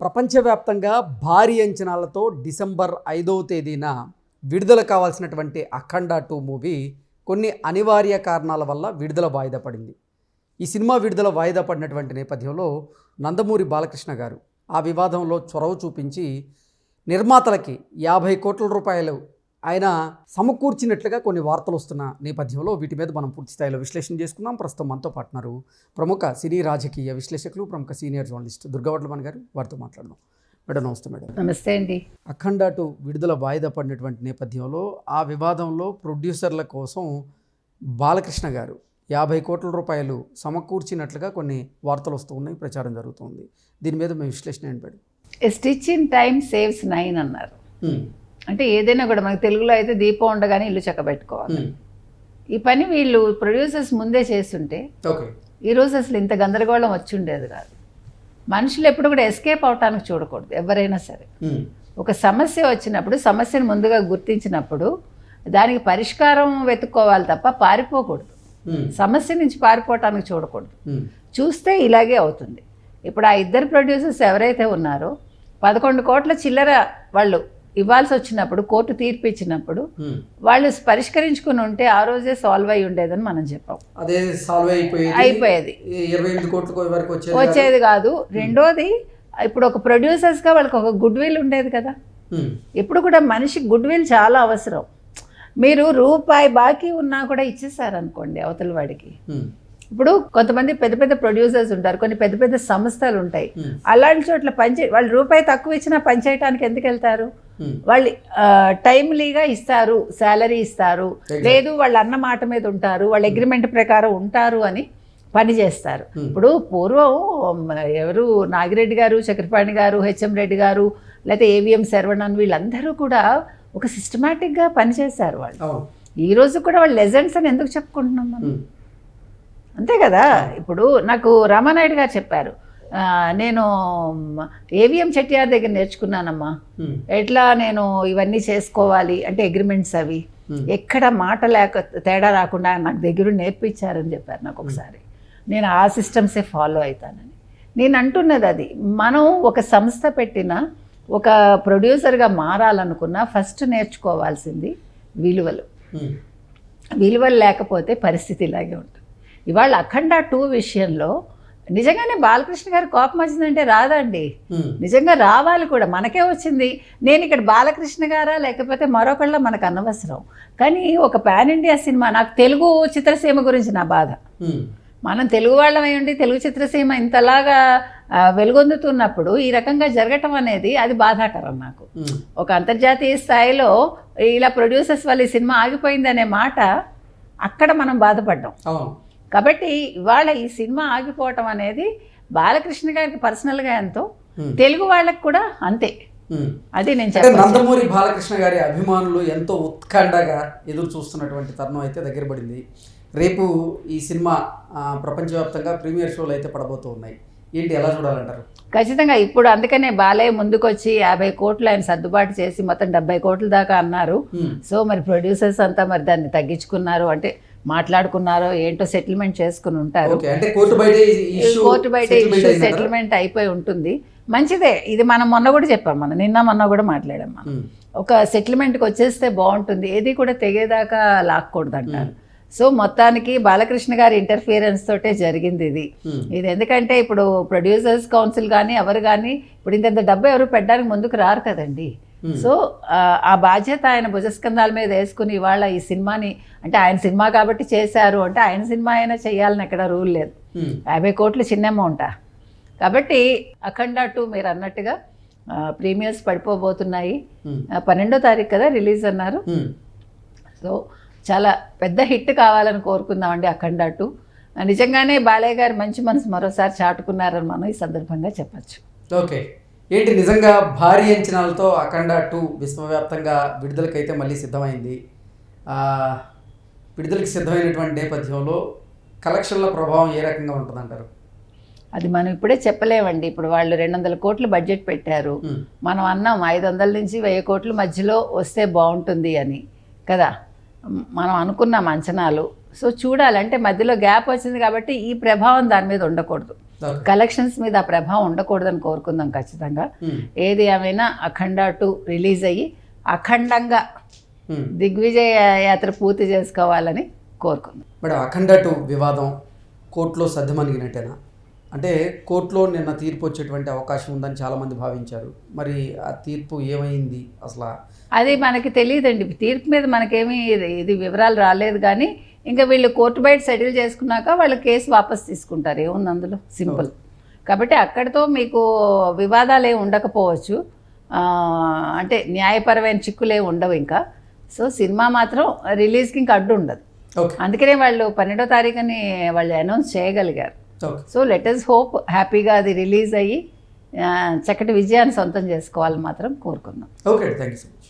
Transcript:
ప్రపంచవ్యాప్తంగా భారీ అంచనాలతో డిసెంబర్ ఐదవ తేదీన విడుదల కావాల్సినటువంటి అఖండ టూ మూవీ కొన్ని అనివార్య కారణాల వల్ల విడుదల వాయిదా పడింది. ఈ సినిమా విడుదల వాయిదా పడినటువంటి నేపథ్యంలో నందమూరి బాలకృష్ణ గారు ఆ వివాదంలో చొరవ చూపించి నిర్మాతలకి యాభై కోట్ల రూపాయలు ఆయన సమకూర్చినట్లుగా కొన్ని వార్తలు వస్తున్న నేపథ్యంలో వీటి మీద మనం పూర్తి స్థాయిలో విశ్లేషణ చేసుకుందాం. ప్రస్తుతం మనతో పాటున్నారు ప్రముఖ సినీ రాజకీయ విశ్లేషకులు ప్రముఖ సీనియర్ జర్నలిస్ట్ దుర్గవడ్లమన్ గారు. వారితో మాట్లాడదాం. మేడం నమస్తే మేడం. నమస్తే అండి. అఖండ టూ విడుదల వాయిదా పడినటువంటి నేపథ్యంలో ఆ వివాదంలో ప్రొడ్యూసర్ల కోసం బాలకృష్ణ గారు యాభై కోట్ల రూపాయలు సమకూర్చినట్లుగా కొన్ని వార్తలు వస్తూ ఉన్నాయి ప్రచారం జరుగుతుంది దీని మీద మేము విశ్లేషణ ఏంటి madam? Stitch in time saves nine అన్నారు. అంటే ఏదైనా కూడా మనకి తెలుగులో అయితే దీపం ఉండగానే ఇల్లు చక్కబెట్టుకోవాలి. ఈ పని వీళ్ళు ప్రొడ్యూసర్స్ ముందే చేస్తుంటే ఈరోజు అసలు ఇంత గందరగోళం వచ్చి ఉండేది కాదు. మనుషులు ఎప్పుడు కూడా ఎస్కేప్ అవటానికి చూడకూడదు ఎవరైనా సరే. ఒక సమస్య వచ్చినప్పుడు సమస్యను ముందుగా గుర్తించినప్పుడు దానికి పరిష్కారం వెతుక్కోవాలి తప్ప పారిపోకూడదు. సమస్య నుంచి పారిపోవటానికి చూడకూడదు. చూస్తే ఇలాగే అవుతుంది. ఇప్పుడు ఆ ఇద్దరు ప్రొడ్యూసర్స్ ఎవరైతే ఉన్నారో పదకొండు కోట్ల చిల్లర వాళ్ళు ఇవ్వాల్సి వచ్చినప్పుడు కోర్టు తీర్పు ఇచ్చినప్పుడు వాళ్ళు పరిష్కరించుకుని ఉంటే ఆ రోజే సాల్వ్ అయి ఉండేదని మనం చెప్పాం. అదే సాల్వ్ అయిపోయేది. వరకు వచ్చేది కాదు. రెండోది ఇప్పుడు ఒక ప్రొడ్యూసర్స్గా వాళ్ళకి ఒక గుడ్ విల్ ఉండేది కదా. ఇప్పుడు కూడా మనిషికి గుడ్ విల్ చాలా అవసరం. మీరు రూపాయి బాకీ ఉన్నా కూడా ఇచ్చేసారనుకోండి అవతల వాడికి. ఇప్పుడు కొంతమంది పెద్ద పెద్ద ప్రొడ్యూసర్స్ ఉంటారు కొన్ని పెద్ద పెద్ద సంస్థలు ఉంటాయి. అలాంటి చోట్ల పనిచే వాళ్ళు రూపాయి తక్కువ ఇచ్చినా పనిచేయటానికి ఎందుకు వెళ్తారు. వాళ్ళు టైమ్లీగా ఇస్తారు శాలరీ ఇస్తారు. లేదు వాళ్ళు అన్న మాట మీద ఉంటారు వాళ్ళ అగ్రిమెంట్ ప్రకారం ఉంటారు అని పని చేస్తారు. ఇప్పుడు పూర్వం ఎవరు నాగిరెడ్డి గారు చక్రపాణి గారు హెచ్ఎం రెడ్డి గారు లేకపోతే ఏవిఎం శరవణన్ వీళ్ళందరూ కూడా ఒక సిస్టమేటిక్గా పనిచేశారు వాళ్ళు. ఈ రోజు కూడా వాళ్ళు లెజెండ్స్ అని ఎందుకు చెప్పుకుంటున్నాం మనం. అంతే కదా? ఇప్పుడు నాకు రామానాయుడు గారు చెప్పారు నేను ఏవిఎం చెట్టియార్ దగ్గర నేర్చుకున్నానమ్మా. ఎట్లా నేను ఇవన్నీ చేసుకోవాలి అంటే అగ్రిమెంట్స్ అవి. ఎక్కడ మాట లేక తేడా రాకుండా నాకు దగ్గర నేర్పించారని చెప్పారు నాకు ఒకసారి. నేను ఆ సిస్టమ్సే ఫాలో అవుతానని. నేను అంటున్నది అది. మనం ఒక సంస్థ పెట్టిన ఒక ప్రొడ్యూసర్గా మారాలనుకున్నా ఫస్ట్ నేర్చుకోవాల్సింది విలువలు. విలువలు లేకపోతే పరిస్థితి ఇలాగే ఉంటుంది. ఇవాళ అఖండ టూ విషయంలో నిజంగానే బాలకృష్ణ గారి కోపం వచ్చిందంటే రాదండి. నిజంగా రావాలి కూడా. మనకే వచ్చింది. నేను ఇక్కడ బాలకృష్ణ గారా లేకపోతే మరొకళ్ళ మనకు అనవసరం. కానీ ఒక పాన్ ఇండియా సినిమా నాకు తెలుగు చిత్రసీమ గురించి నా బాధ. మనం తెలుగు వాళ్ళమై ఉండి తెలుగు చిత్రసీమ ఇంతలాగా వెలుగొందుతున్నప్పుడు ఈ రకంగా జరగటం అనేది అది బాధాకరం నాకు. ఒక అంతర్జాతీయ స్థాయిలో ఇలా ప్రొడ్యూసర్స్ వల్ల ఈ సినిమా ఆగిపోయిందనే మాట అక్కడ మనం బాధపడ్డాం. కాబట్టి ఇవాళ ఈ సినిమా ఆగిపోవటం అనేది బాలకృష్ణ గారికి పర్సనల్గా ఎంతో. Hmm. తెలుగు వాళ్ళకి కూడా అంతే. ఉమ్. అది నేను చెప్పాను నందమూరి బాలకృష్ణ గారి అభిమానులు ఎంతో ఉత్కంఠగా ఎదురు చూస్తున్నటువంటి తరుణం అయితే దగ్గర పడింది. రేపు ఈ సినిమా ప్రపంచవ్యాప్తంగా ప్రీమియర్ షోలు అయితే పడబోతూ ఉన్నాయి. ఏంటి ఎలా చూడాలంటారు? ఖచ్చితంగా ఇప్పుడు అందుకనే బాలయ్య ముందుకొచ్చి యాభై కోట్లు ఆయన సర్దుబాటు చేసి మొత్తం డెబ్బై కోట్ల దాకా అన్నారు. ఉమ్. సో మరి ప్రొడ్యూసర్స్ అంతా మరి దాన్ని తగ్గించుకున్నారు. అంటే మాట్లాడుకున్నారో ఏంటో సెటిల్మెంట్ చేసుకుని ఉంటారు. కోర్టు బయట ఇష్యూ? సెటిల్మెంట్ అయిపోయి ఉంటుంది. మంచిదే ఇది మనం మొన్న కూడా చెప్పాం మనం నిన్న మొన్న కూడా మాట్లాడాం మనం. ఉమ్. ఒక సెటిల్మెంట్కి వచ్చేస్తే బాగుంటుంది ఏది కూడా తెగేదాకా లాక్కూడదు అంటారు సో మొత్తానికి బాలకృష్ణ గారి ఇంటర్ఫియరెన్స్ తోటే జరిగింది ఇది. ఉమ్. ఇది ఎందుకంటే ఇప్పుడు ప్రొడ్యూసర్స్ కౌన్సిల్ కానీ ఎవరు కానీ ఇప్పుడు ఇంత డబ్బు ఎవరు పెట్టడానికి ముందుకు రారు కదండి. సో ఆ, ఆ బాధ్యత ఆయన భుజస్కంధాల మీద వేసుకుని ఇవాళ ఈ సినిమాని అంటే ఆయన సినిమా కాబట్టి చేశారు అంటే ఆయన సినిమా అయినా చేయాలని ఎక్కడ రూల్ లేదు. ఉమ్. యాభై కోట్లు చిన్న అమౌంటా. కాబట్టి అఖండ టూ మీరు అన్నట్టుగా ప్రీమియర్స్ పడిపోబోతున్నాయి. ఆ, పన్నెండో తారీఖు కదా రిలీజ్ అన్నారు. సో చాలా పెద్ద హిట్ కావాలని కోరుకుందామండి అఖండ టూ. నిజంగానే బాలయ్య గారు మంచి మనసు మరోసారి చాటుకున్నారని మనం ఈ సందర్భంగా చెప్పచ్చు. ఓకే. ఏంటి నిజంగా భారీ అంచనాలతో అఖండ టూ విశ్వవ్యాప్తంగా విడుదలకైతే మళ్ళీ సిద్ధమైంది? విడుదలకి సిద్ధమైనటువంటి నేపథ్యంలో కలెక్షన్ల ప్రభావం ఏ రకంగా ఉంటుందంటారు? అది మనం ఇప్పుడే చెప్పలేమండి. ఇప్పుడు వాళ్ళు రెండు వందల కోట్లు బడ్జెట్ పెట్టారు. మనం అన్నాం ఐదు వందల నుంచి వెయ్యి కోట్ల మధ్యలో వస్తే బాగుంటుంది అని కదా? మనం అనుకున్నాం అంచనాలు. సో చూడాలి. అంటే మధ్యలో గ్యాప్ వచ్చింది కాబట్టి ఈ ప్రభావం దాని మీద ఉండకూడదు. కలెక్షన్స్ మీద ఆ ప్రభావం ఉండకూడదని కోరుకుందాం ఖచ్చితంగా. మ్మ్. ఏది ఏమైనా అఖండ టూ రిలీజ్ అయ్యి అఖండంగా మ్మ్. దిగ్విజయ యాత్ర పూర్తి చేసుకోవాలని కోరుకుందాం. మేడం అఖండ టూ వివాదం కోర్టులో సర్దుమణిగినట్టేనా అంటే కోర్టులో నిన్న తీర్పు వచ్చేటువంటి అవకాశం ఉందని చాలామంది భావించారు. మరి ఆ తీర్పు ఏమైంది అసలు? అది మనకి తెలియదండి. తీర్పు మీద మనకేమీ ఇది వివరాలు రాలేదు కానీ ఇంకా వీళ్ళు కోర్టు బయట సెటిల్ చేసుకున్నాక వాళ్ళు కేసు వాపస్ తీసుకుంటారు. ఏముంది అందులో? సింపుల్. కాబట్టి అక్కడితో మీకు వివాదాలు ఏమి ఉండకపోవచ్చు. అంటే న్యాయపరమైన చిక్కులే ఉండవు ఇంకా. సో సినిమా మాత్రం రిలీజ్కి ఇంకా అడ్డు ఉండదు. అందుకనే వాళ్ళు పన్నెండో తారీఖుని వాళ్ళు అనౌన్స్ చేయగలిగారు. సో లెటర్స్ హోప్ హ్యాపీగా అది రిలీజ్ అయ్యి చక్కటి విజయాన్ని సొంతం చేసుకోవాలని మాత్రం కోరుకుందాం. Okay thank you so much.